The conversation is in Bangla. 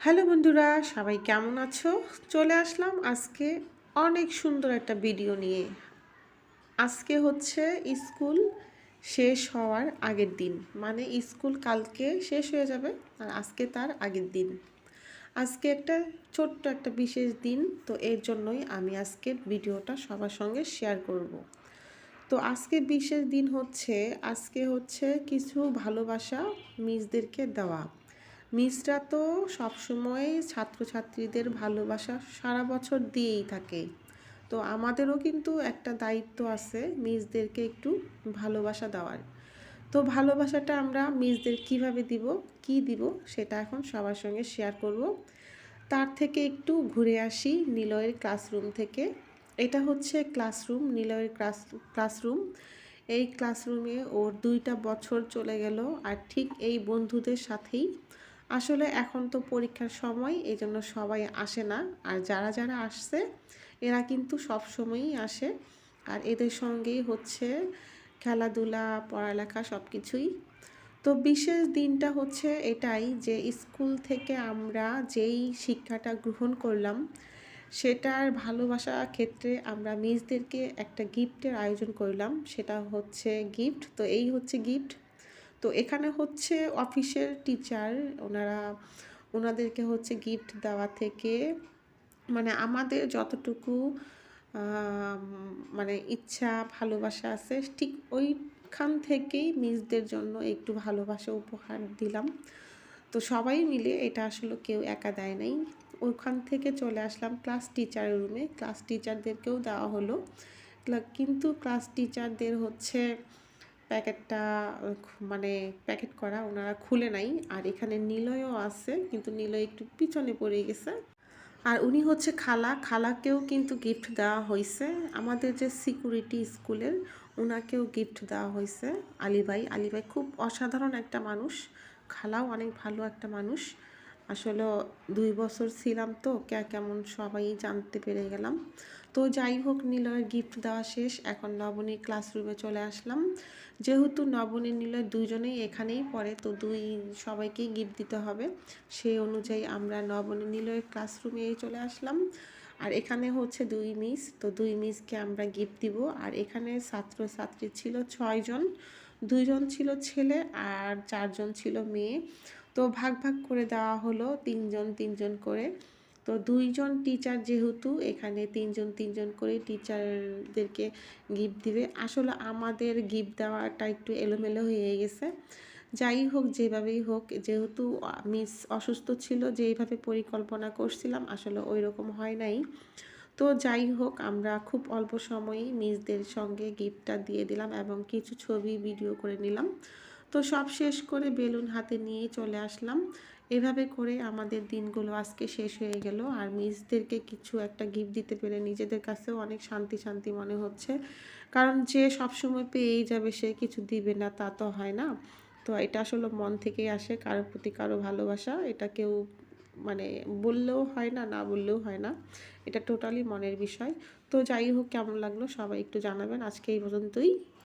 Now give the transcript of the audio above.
হ্যালো বন্ধুরা, সবাই কেমন আছো? চলে আসলাম আজকে অনেক সুন্দর একটা ভিডিও নিয়ে। আজকে হচ্ছে স্কুল শেষ হওয়ার আগের দিন। মানে স্কুল কালকে শেষ হয়ে যাবে আর আজকে তার আগের দিন। আজকে একটা ছোট্ট একটা বিশেষ দিন, তো এর জন্যই আমি আজকে ভিডিওটা সবার সঙ্গে শেয়ার করব। তো আজকে বিশেষ দিন হচ্ছে, আজকে হচ্ছে কিছু ভালোবাসা মিসদেরকে দেওয়া। মিসরা তো সবসময় ছাত্রছাত্রীদের ভালোবাসা সারা বছর দিয়েই থাকে। তো আমাদেরও কিন্তু একটা দায়িত্ব আছে মিসদেরকে একটু ভালোবাসা দেওয়ার। তো ভালোবাসাটা আমরা মিসদের কীভাবে দিব, কি দিব সেটা এখন সবার সঙ্গে শেয়ার করব। তার থেকে একটু ঘুরে আসি নিলয়ের ক্লাসরুম থেকে। এটা হচ্ছে ক্লাসরুম নিলয়ের ক্লাস ক্লাসরুম এই ক্লাসরুমে ওর দুইটা বছর চলে গেল আর ঠিক এই বন্ধুদের সাথেই আসলে এখন তো পরীক্ষার সময় এই জন্য সবাই আসে না। আর যারা যারা আসছে, এরা কিন্তু সব সময়ই আসে। আর এদের সঙ্গেই হচ্ছে খেলাধুলা, পড়ালেখা সব কিছুই তো বিশেষ দিনটা হচ্ছে এটাই যে স্কুল থেকে আমরা যেই শিক্ষাটা গ্রহণ করলাম, সেটার ভালোবাসা ক্ষেত্রে আমরা মিসদেরকে একটা গিফটের আয়োজন করলাম। সেটা হচ্ছে গিফট। তো এই হচ্ছে গিফট। তো এখানে হচ্ছে অফিসের টিচার ওনারা, ওনাদেরকে হচ্ছে গিফট দেওয়া থেকে মানে আমাদের যতটুকু মানে ইচ্ছা, ভালোবাসা আছে, ঠিক ওইখান থেকেই মিসদের জন্য একটু ভালোবাসা উপহার দিলাম। তো সবাই মিলে এটা আসলে কেউ একা দেয় নাই। ওখান থেকে চলে আসলাম ক্লাস টিচারের রুমে ক্লাস টিচারদেরকেও দেওয়া হলো। কিন্তু ক্লাস টিচারদের হচ্ছে প্যাকেটটা মানে প্যাকেট করা ওনারা খুলে নাই। আর এখানে নিলয়ও আছে, কিন্তু নিলয় একটু পিছনে পড়ে গেছে। আর উনি হচ্ছে খালা। খালাকেও কিন্তু গিফট দেওয়া হয়েছে আমাদের যে সিকিউরিটি স্কুলের ওনাকেও গিফট দেওয়া হয়েছে আলিভাই আলিভাই খুব অসাধারণ একটা মানুষ। খালাও অনেক ভালো একটা মানুষ। আসলে দুই বছর ছিলাম তো, কে, কেমন সবাই জানতে পেরে গেলাম। তো যাই হোক, নিলয়ের গিফট দেওয়া শেষ। এখন নবনী ক্লাসরুমে চলে আসলাম। যেহেতু নবনী, নিলয় দুজনেই এখানেই পড়ে, তো দুই সবাইকেই গিফট দিতে হবে। সেই অনুযায়ী আমরা নবনী, নিলয়ের ক্লাসরুমে চলে আসলাম। আর এখানে হচ্ছে দুই মিস তো দুই মিসকে আমরা গিফট দিব। আর এখানে ছাত্র ছাত্রী ছিল ছয়জন। দুইজন ছিল ছেলে আর চারজন ছিল মেয়ে। তো ভাগ ভাগ করে দেওয়া হলো তিনজন তিনজন করে। তো দুইজন টিচার যেহেতু, এখানে তিনজন তিনজন করে টিচারদেরকে গিফট দিবে। আসলে আমাদের গিফট দেওয়াটা একটু এলোমেলো হয়ে গেছে। যাই হোক, যেভাবেই হোক, যেহেতু মিস অসুস্থ ছিল, যেইভাবে পরিকল্পনা করছিলাম, আসলে ওই রকম হয় নাই। তো যাই হোক, আমরা খুব অল্প সময়েই মিসদের সঙ্গে গিফটটা দিয়ে দিলাম এবং কিছু ছবি ভিডিও করে নিলাম। তো সব শেষ করে বেলুন হাতে নিয়ে চলে আসলাম। এভাবে করে আমাদের দিনগুলো আজকে শেষ হয়ে গেল। আর মিসদেরকে কিছু একটা গিফট দিতে পেরে নিজেদের কাছেও অনেক শান্তি শান্তি মনে হচ্ছে। কারণ যে সবসময় পেয়েই যাবে, সে কিছু দিবে না, তা তো হয় না। তো এটা আসলে মন থেকেই আসে, কারোর প্রতি কারও ভালোবাসা। এটা কেউ মানে বললেও হয় না না বললেও হয় না। এটা টোটালি মনের বিষয়। তো যাই হোক, কেমন লাগল সবাই একটু জানাবেন। আজকে এই পর্যন্তই।